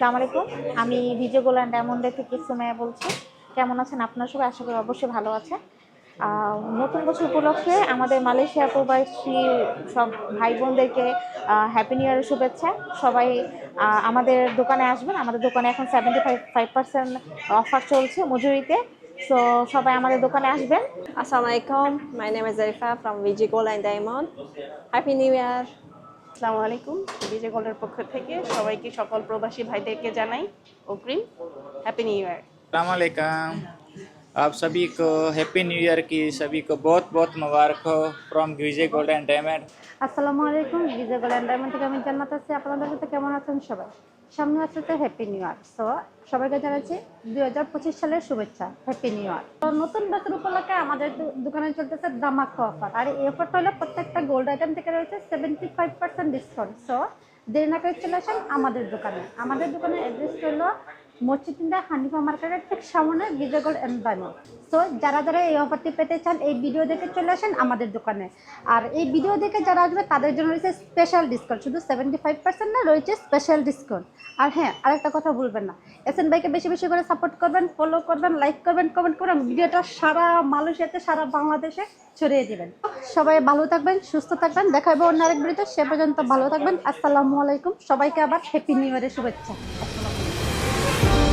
আসসালামু আলাইকুম। আমি ভিজে গোল্যান্ড ডায়মন্ডের থেকে সুমাইয়া বলছি। কেমন আছেন আপনার সবাই? আশা করি অবশ্যই ভালো আছেন। নতুন বছর উপলক্ষে আমাদের মালয়েশিয়া প্রবাসী সব ভাই বোনদেরকে হ্যাপি নিউ ইয়ারের শুভেচ্ছা। সবাই আমাদের দোকানে আসবেন। আমাদের দোকানে এখন seventy five five percent offer চলছে মজুরিতে। সো সবাই আমাদের দোকানে আসবেন। Assalamualaikum. My name is Zarifa from VG Gold and Diamond. Happy New Year. আসসালামু আলাইকুম বিজয় গোল্ডের পক্ষ থেকে সবাইকে সকল প্রবাসী ভাইদেরকে জানাই অগ্রিম হ্যাপি নিউ ইয়ার अलैक्म आप सभी को हैप्पी न्यू ईयर की सभी को बहुत बहुत मुबारक हो from Vijay gold and diamond আসসালামু আলাইকুম বিজয় গোল্ডেন ডায়মন্ড থেকে আমি জান্নাত আছি আপনাদের সাথে কেমন আছেন সবাই সামনে আছে তো হ্যাপি নিউ ইয়ার সো সবাইকে জানাচ্ছি দুই হাজার পঁচিশ সালের শুভেচ্ছা। হ্যাপি নিউ ইয়ার তো নতুন বছর উপলক্ষে আমাদের দোকানে চলতেছে দামাক্কা অফার আর এই অফারটা হলো প্রত্যেকটা গোল্ড আইটেম থেকে রয়েছে seventy five percent discount so দেরি না করে চলে আসেন আমাদের দোকানে। আমাদের দোকানের অ্যাড্রেস হলো মসজিদ ইন্ডিয়া হানিফা মার্কেটের ঠিক সামনে Bijoy gold and diamond so যারা যারা এই অফারটি পেতে চান, এই ভিডিও দেখে চলে আসেন আমাদের দোকানে। আর এই ভিডিও দেখে যারা আসবে, তাদের জন্য রয়েছে স্পেশাল ডিসকাউন্ট শুধু সেভেন্টি ফাইভ পার্সেন্ট না, রয়েছে স্পেশাল ডিসকাউন্ট আর হ্যাঁ আরেকটা কথা ভুলবেন না। এস এন ভাইকে বেশি বেশি করে সাপোর্ট করবেন ফলো করবেন লাইক করবেন কমেন্ট করবেন ভিডিওটা সারা মালয়েশিয়াতে, সারা বাংলাদেশে ছড়িয়ে দেবেন। সবাই ভালো থাকবেন, সুস্থ থাকবেন। দেখা হবে অন্য আরেক ভিডিওতে সে পর্যন্ত ভালো থাকবেন। আসসালামু আলাইকুম। সবাইকে আবার হ্যাপি নিউ ইয়ারের শুভেচ্ছা। you